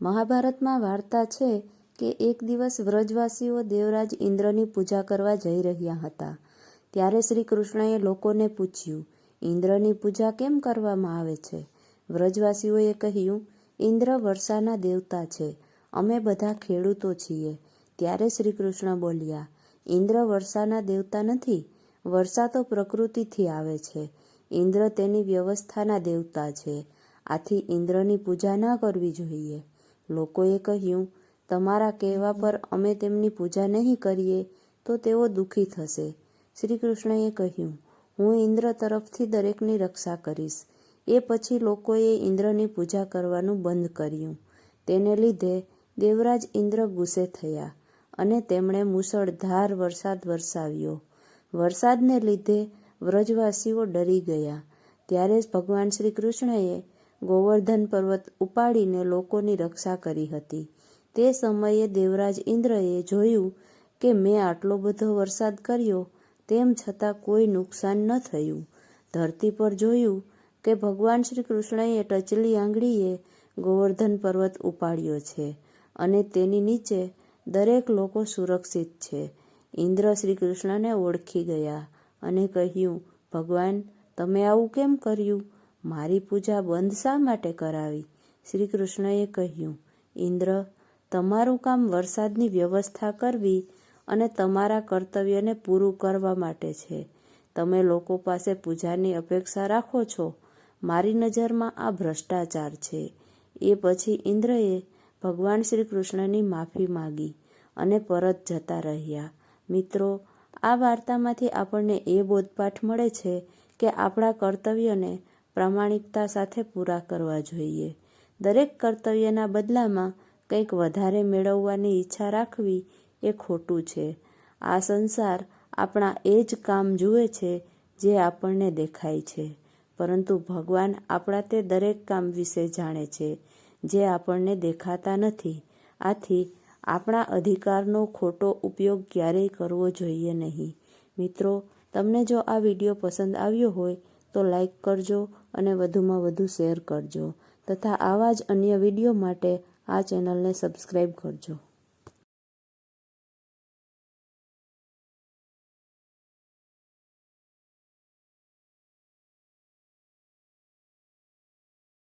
મહાભારતમાં વાર્તા છે કે એક દિવસ વ્રજવાસીઓ દેવરાજ ઇન્દ્રની પૂજા કરવા જઈ રહ્યા હતા. ત્યારે શ્રી કૃષ્ણએ લોકોને પૂછ્યું, ઇન્દ્રની પૂજા કેમ કરવામાં આવે છે? વ્રજવાસીઓએ કહ્યું, ઇન્દ્ર વર્ષાના દેવતા છે. અમે બધા ખેડૂતો છીએ. ત્યારે શ્રી કૃષ્ણ બોલ્યા, ઇન્દ્ર વર્ષાના દેવતા નથી. વર્ષા તો પ્રકૃતિથી આવે છે. ઇન્દ્ર તેની વ્યવસ્થાના દેવતા છે. આથી ઇન્દ્રની પૂજા ના કરવી જોઈએ. લોકોએ કહ્યું, તમારા કહેવા પર અમે તેમની પૂજા નહીં કરીએ તો તેઓ દુઃખી થશે. શ્રી કૃષ્ણએ કહ્યું, હું ઇન્દ્ર તરફથી દરેકની રક્ષા કરીશ. એ પછી લોકોએ ઇન્દ્રની પૂજા કરવાનું બંધ કર્યું. તેને લીધે દેવરાજ ઇન્દ્ર ગુસ્સે થયા અને તેમણે મુસળધાર વરસાદ વરસાવ્યો. વરસાદને લીધે વ્રજવાસીઓ ડરી ગયા. ત્યારે જ ભગવાન શ્રી કૃષ્ણએ ગોવર્ધન પર્વત ઉપાડીને લોકોની રક્ષા કરી હતી. તે સમયે દેવરાજ ઇન્દ્રએ જોયું કે મેં આટલો બધો વરસાદ કર્યો, તેમ છતાં કોઈ નુકસાન ન થયું. ધરતી પર જોયું કે ભગવાન શ્રી કૃષ્ણએ ટચલી આંગળીએ ગોવર્ધન પર્વત ઉપાડ્યો છે અને તેની નીચે દરેક લોકો સુરક્ષિત છે. ઇન્દ્ર શ્રી કૃષ્ણને ઓળખી ગયા અને કહ્યું, ભગવાન, તમે આવું કેમ કર્યું? મારી પૂજા બંધ શા માટે કરાવી? શ્રી કૃષ્ણએ કહ્યું, ઇન્દ્ર, તમારું કામ વરસાદની વ્યવસ્થા કરવી અને તમારા કર્તવ્યને પૂરું કરવા માટે છે. તમે લોકો પાસે પૂજાની અપેક્ષા રાખો છો. મારી નજરમાં આ ભ્રષ્ટાચાર છે. એ પછી ઇન્દ્રએ ભગવાન શ્રી કૃષ્ણની માફી માગી અને પરત જતા રહ્યા. મિત્રો, આ વાર્તામાંથી આપણને એ બોધપાઠ મળે છે કે આપણા કર્તવ્યને પ્રામાણિકતા સાથે પૂરા કરવા જોઈએ. દરેક કર્તવ્યના બદલામાં કંઈક વધારે મેળવવાની ઈચ્છા રાખવી એ ખોટું છે. આ સંસાર આપણા એ જ કામ જુએ છે જે આપણને દેખાય છે. પરંતુ ભગવાન આપણા તે દરેક કામ વિશે જાણે છે, જે આપણને દેખાતા નથી. આથી આપણા અધિકારનો ખોટો ઉપયોગ ક્યારેય કરવો જોઈએ નહીં. મિત્રો, તમને જો આ વીડિયો પસંદ આવ્યો હોય તો લાઈક કરજો અને વધુમાં વધુ શેર કરજો. તથા આવા જ અન્ય વીડિયો માટે આ ચેનલને સબસ્ક્રાઈબ કરજો.